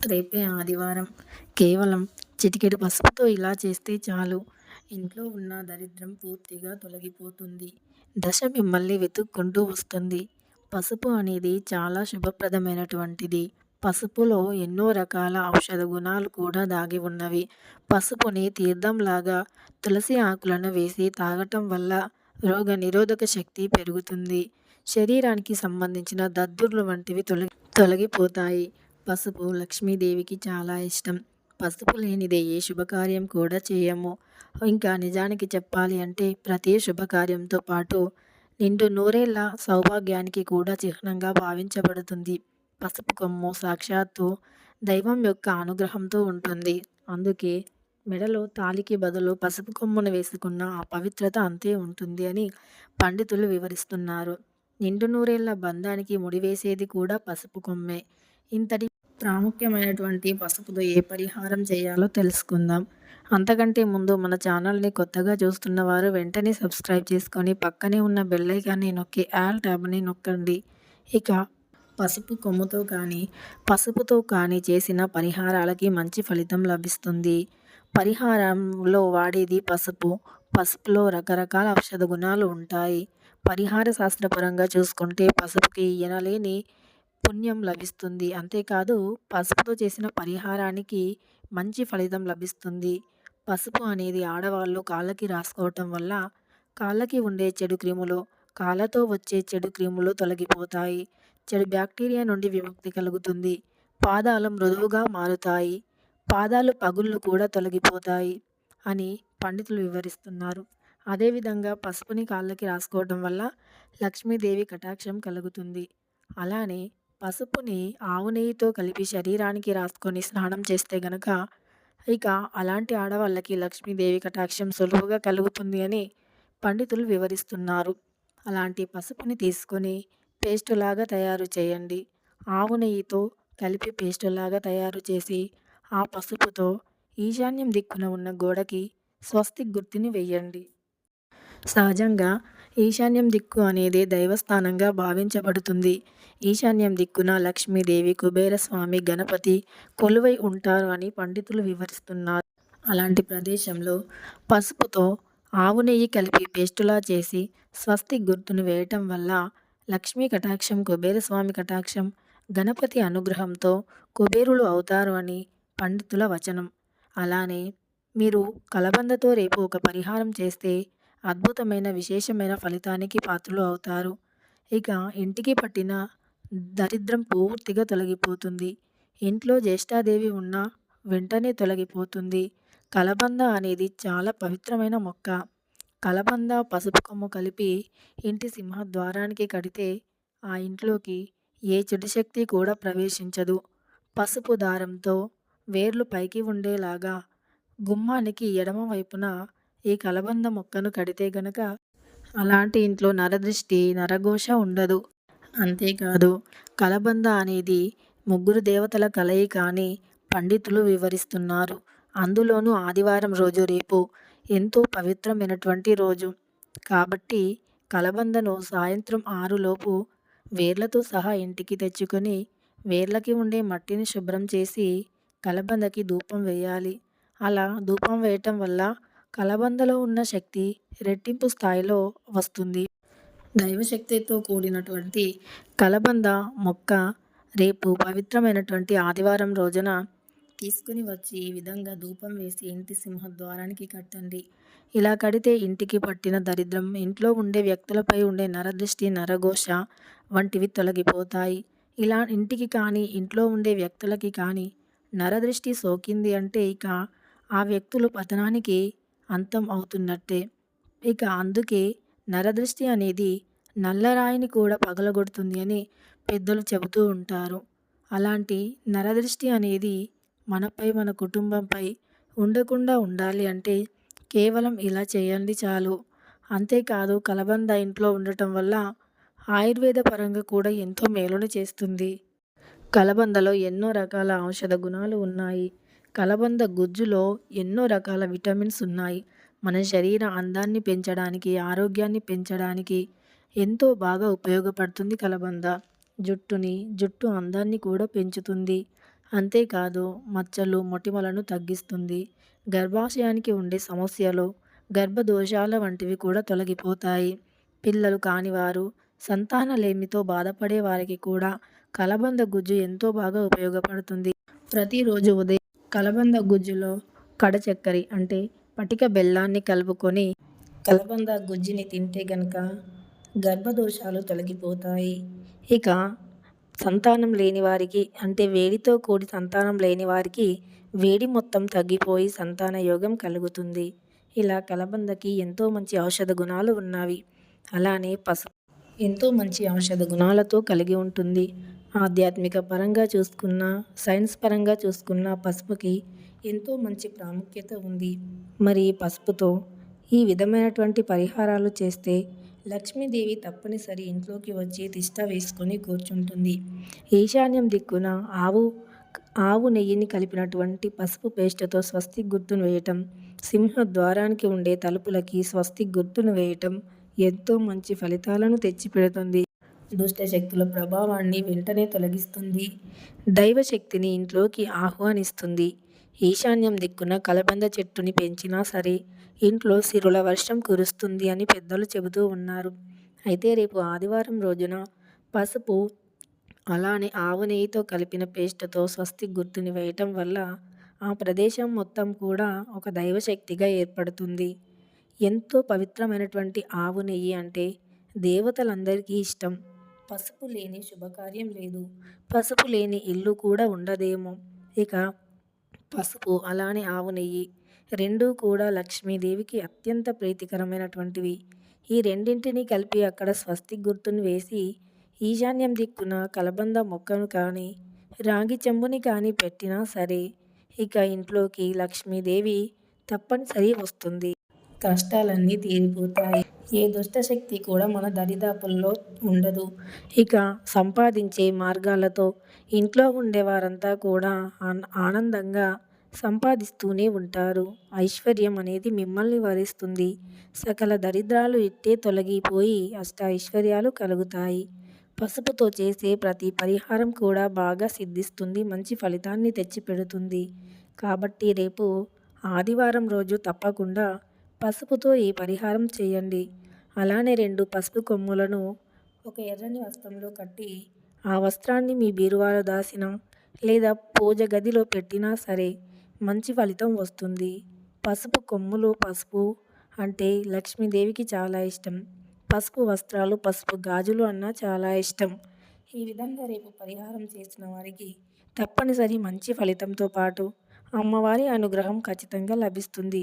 రేపే ఆదివారం కేవలం చిటికెడు పసుపుతో ఇలా చేస్తే చాలు. ఇంట్లో ఉన్న దరిద్రం పూర్తిగా తొలగిపోతుంది. దశ మిమ్మల్ని వెతుక్కుంటూ వస్తుంది. పసుపు అనేది చాలా శుభప్రదమైనటువంటిది. పసుపులో ఎన్నో రకాల ఔషధ గుణాలు కూడా దాగి ఉన్నవి. పసుపుని తీర్థంలాగా తులసి ఆకులను వేసి తాగటం వల్ల రోగ నిరోధక శక్తి పెరుగుతుంది. శరీరానికి సంబంధించిన దద్దుర్లు వంటివి తొలగి తొలగిపోతాయి. పసుపు లక్ష్మీదేవికి చాలా ఇష్టం. పసుపు లేనిదే ఏ శుభకార్యం కూడా చేయము. ఇంకా నిజానికి చెప్పాలి అంటే ప్రతి శుభకార్యంతో పాటు నిండు నూరేళ్ళ సౌభాగ్యానికి కూడా చిహ్నంగా భావించబడుతుంది. పసుపు కొమ్ము సాక్షాత్తు దైవం యొక్క అనుగ్రహంతో ఉంటుంది. అందుకే మెడలో తాలికి బదులు పసుపు కొమ్మును వేసుకున్న ఆ పవిత్రత అంతే ఉంటుంది అని పండితులు వివరిస్తున్నారు. నిండు నూరేళ్ళ బంధానికి ముడివేసేది కూడా పసుపు కొమ్మే. ఇంతటి ప్రాముఖ్యమైనటువంటి పసుపుతో ఏ పరిహారం చేయాలో తెలుసుకుందాం. అంతకంటే ముందు మన ఛానల్ని కొత్తగా చూస్తున్న వారు వెంటనే సబ్స్క్రైబ్ చేసుకొని పక్కనే ఉన్న బెల్లైకాన్ని నొక్కి ఆల్ ట్యాబ్ని నొక్కండి. ఇక పసుపు కొమ్ముతో కానీ పసుపుతో కానీ చేసిన పరిహారాలకి మంచి ఫలితం లభిస్తుంది. పరిహారంలో వాడేది పసుపు. పసుపులో రకరకాల ఔషధ గుణాలు ఉంటాయి. పరిహార శాస్త్రపరంగా చూసుకుంటే పసుపుకి ఎనలేని పుణ్యం లభిస్తుంది. అంతేకాదు పసుపుతో చేసిన పరిహారానికి మంచి ఫలితం లభిస్తుంది. పసుపు అనేది ఆడవాళ్ళు కాళ్ళకి రాసుకోవటం వల్ల కాళ్ళకి ఉండే చెడు క్రిములు కాళ్ళతో వచ్చే చెడు క్రిములు తొలగిపోతాయి. చెడు బ్యాక్టీరియా నుండి విముక్తి కలుగుతుంది. పాదాలు మృదువుగా మారుతాయి. పాదాలు పగుళ్ళు కూడా తొలగిపోతాయి అని పండితులు వివరిస్తున్నారు. అదేవిధంగా పసుపుని కాళ్ళకి రాసుకోవడం వల్ల లక్ష్మీదేవి కటాక్షం కలుగుతుంది. అలానే పసుపుని ఆవు నెయ్యితో కలిపి శరీరానికి రాసుకొని స్నానం చేస్తే గనక ఇక అలాంటి ఆడవాళ్ళకి లక్ష్మీదేవి కటాక్షం సులువుగా కలుగుతుంది అని పండితులు వివరిస్తున్నారు. అలాంటి పసుపుని తీసుకొని పేస్టులాగా తయారు చేయండి. ఆవు నెయ్యితో కలిపి పేస్టులాగా తయారు చేసి ఆ పసుపుతో ఈశాన్యం దిక్కున ఉన్న గోడకి స్వస్తి గుర్తుని వెయ్యండి. సహజంగా ఈశాన్యం దిక్కు అనేది దైవస్థానంగా భావించబడుతుంది. ఈశాన్యం దిక్కున లక్ష్మీదేవి కుబేరస్వామి గణపతి కొలువై ఉంటారు అని పండితులు వివరిస్తున్నారు. అలాంటి ప్రదేశంలో పసుపుతో ఆవు నెయ్యి కలిపి పేస్టులా చేసి స్వస్తి గుర్తును వేయటం వల్ల లక్ష్మీ కటాక్షం కుబేరస్వామి కటాక్షం గణపతి అనుగ్రహంతో కుబేరులు అవుతారు అని పండితుల వచనం. అలానే మీరు కలబందతో రేపు ఒక పరిహారం చేస్తే అద్భుతమైన విశేషమైన ఫలితానికి పాత్రలు అవుతారు. ఇక ఇంటికి పట్టిన దరిద్రం పూర్తిగా తొలగిపోతుంది. ఇంట్లో జ్యేష్ఠాదేవి ఉన్న వెంటనే తొలగిపోతుంది. కలబంద అనేది చాలా పవిత్రమైన మొక్క. కలబంద పసుపు కొమ్ము కలిపి ఇంటి సింహద్వారానికి కడితే ఆ ఇంట్లోకి ఏ చెడు శక్తి కూడా ప్రవేశించదు. పసుపు దారంతో వేర్లు పైకి ఉండేలాగా గుమ్మానికి ఎడమ వైపున ఈ కలబంద మొక్కను కడితే గనక అలాంటి ఇంట్లో నరదృష్టి నరఘోష ఉండదు. అంతేకాదు కలబంద అనేది ముగ్గురు దేవతల కలయిక అని పండితులు వివరిస్తున్నారు. అందులోనూ ఆదివారం రోజు రేపు ఎంతో పవిత్రమైనటువంటి రోజు. కాబట్టి కలబందను సాయంత్రం ఆరులోపు వేర్లతో సహా ఇంటికి తెచ్చుకొని వేర్లకి ఉండే మట్టిని శుభ్రం చేసి కలబందకి ధూపం వేయాలి. అలా ధూపం వేయటం వల్ల కలబందలో ఉన్న శక్తి రెట్టింపు స్థాయిలో వస్తుంది. దైవశక్తితో కూడినటువంటి కలబంద మొక్క రేపు పవిత్రమైనటువంటి ఆదివారం రోజున తీసుకుని వచ్చి ఈ విధంగా ధూపం వేసి ఇంటి సింహద్వారానికి కట్టండి. ఇలా కడితే ఇంటికి పట్టిన దరిద్రం ఇంట్లో ఉండే వ్యక్తులపై ఉండే నరదృష్టి నరఘోష వంటివి తొలగిపోతాయి. ఇలా ఇంటికి కానీ ఇంట్లో ఉండే వ్యక్తులకి కానీ నరదృష్టి సోకింది అంటే ఇక ఆ వ్యక్తులు పతనానికి అంతం అవుతున్నట్టే. ఇక అందుకే నరదృష్టి అనేది నల్లరాయిని కూడా పగలగొడుతుంది అని పెద్దలు చెబుతూ ఉంటారు. అలాంటి నరదృష్టి అనేది మనపై మన కుటుంబంపై ఉండకుండా ఉండాలి అంటే కేవలం ఇలా చేయండి చాలు. అంతేకాదు కలబంద ఇంట్లో ఉండటం వల్ల ఆయుర్వేద పరంగా కూడా ఎంతో మేలును చేస్తుంది. కలబందలో ఎన్నో రకాల ఔషధ గుణాలు ఉన్నాయి. కలబంద గుజ్జులో ఎన్నో రకాల విటమిన్స్ ఉన్నాయి. మన శరీర అందాన్ని పెంచడానికి ఆరోగ్యాన్ని పెంచడానికి ఎంతో బాగా ఉపయోగపడుతుంది కలబంద. జుట్టుని జుట్టు అందాన్ని కూడా పెంచుతుంది. అంతేకాదు మచ్చలు మొటిమలను తగ్గిస్తుంది. గర్భాశయానికి ఉండే సమస్యలు గర్భదోషాల వంటివి కూడా తొలగిపోతాయి. పిల్లలు కానివారు సంతానలేమితో బాధపడే వారికి కూడా కలబంద గుజ్జు ఎంతో బాగా ఉపయోగపడుతుంది. ప్రతిరోజు ఉదయం కలబంద గుజ్జులో కడచక్కరి అంటే పటిక బెల్లాన్ని కలుపుకొని కలబంద గుజ్జుని తింటే గనక గర్భదోషాలు తొలగిపోతాయి. ఇక సంతానం లేని వారికి అంటే వేడితో కూడి సంతానం లేని వారికి వేడి మొత్తం తగ్గిపోయి సంతాన యోగం కలుగుతుంది. ఇలా కలబందకి ఎంతో మంచి ఔషధ గుణాలు ఉన్నవి. అలానే పసుపు ఎంతో మంచి ఔషధ గుణాలతో కలిగి ఉంటుంది. ఆధ్యాత్మిక పరంగా చూసుకున్న సైన్స్ పరంగా చూసుకున్న పసుపుకి ఎంతో మంచి ప్రాముఖ్యత ఉంది. మరి పసుపుతో ఈ విధమైనటువంటి పరిహారాలు చేస్తే లక్ష్మీదేవి తప్పనిసరి ఇంట్లోకి వచ్చి తిష్ట వేసుకొని కూర్చుంటుంది. ఈశాన్యం దిక్కున ఆవు ఆవు నెయ్యిని కలిపినటువంటి పసుపు పేస్టుతో స్వస్తి గుర్తును వేయటం సింహ ద్వారానికి ఉండే తలుపులకి స్వస్తి గుర్తును వేయటం ఎంతో మంచి ఫలితాలను తెచ్చిపెడుతుంది. దుష్ట శక్తుల ప్రభావాన్ని వెంటనే తొలగిస్తుంది. దైవశక్తిని ఇంట్లోకి ఆహ్వానిస్తుంది. ఈశాన్యం దిక్కున కలబంద చెట్టుని పెంచినా సరే ఇంట్లో సిరుల వర్షం కురుస్తుంది అని పెద్దలు చెబుతూ ఉన్నారు. అయితే రేపు ఆదివారం రోజున పసుపు అలానే ఆవు నెయ్యితో కలిపిన పేస్ట్తో స్వస్తి గుర్తుని వేయటం వల్ల ఆ ప్రదేశం మొత్తం కూడా ఒక దైవశక్తిగా ఏర్పడుతుంది. ఎంతో పవిత్రమైనటువంటి ఆవు నెయ్యి అంటే దేవతలందరికీ ఇష్టం. పసుపు లేని శుభకార్యం లేదు. పసుపు లేని ఇల్లు కూడా ఉండదేమో. ఇక పసుపు అలానే ఆవు నెయ్యి రెండూ కూడా లక్ష్మీదేవికి అత్యంత ప్రీతికరమైనటువంటివి. ఈ రెండింటిని కలిపి అక్కడ స్వస్తి గుర్తును వేసి ఈశాన్యం దిక్కున కలబంద మొక్కను కానీ రాగి చెంబుని కానీ పెట్టినా సరే ఇక ఇంట్లోకి లక్ష్మీదేవి తప్పనిసరి వస్తుంది. కష్టాలన్నీ తీరిపోతాయి. ఏ దుష్టశక్తి కూడా మన దరిదాపుల్లో ఉండదు. ఇక సంపాదించే మార్గాలతో ఇంట్లో ఉండేవారంతా కూడా ఆనందంగా సంపాదిస్తూనే ఉంటారు. ఐశ్వర్యం అనేది మిమ్మల్ని వరిస్తుంది. సకల దరిద్రాలు ఇట్టే తొలగిపోయి అష్ట ఐశ్వర్యాలు కలుగుతాయి. పసుపుతో చేసే ప్రతి పరిహారం కూడా బాగా సిద్ధిస్తుంది మంచి ఫలితాన్ని తెచ్చిపెడుతుంది. కాబట్టి రేపు ఆదివారం రోజు తప్పకుండా పసుపుతో ఈ పరిహారం చేయండి. అలానే రెండు పసుపు కొమ్ములను ఒక ఎర్రని వస్త్రంలో కట్టి ఆ వస్త్రాన్ని మీ బీరువాలో దాసిన లేదా పూజ గదిలో పెట్టినా సరే మంచి ఫలితం వస్తుంది. పసుపు కొమ్ములు పసుపు అంటే లక్ష్మీదేవికి చాలా ఇష్టం. పసుపు వస్త్రాలు పసుపు గాజులు అన్నా చాలా ఇష్టం. ఈ విధంగా రేపు పరిహారం చేసిన వారికి తప్పనిసరి మంచి ఫలితంతో పాటు అమ్మవారి అనుగ్రహం ఖచ్చితంగా లభిస్తుంది.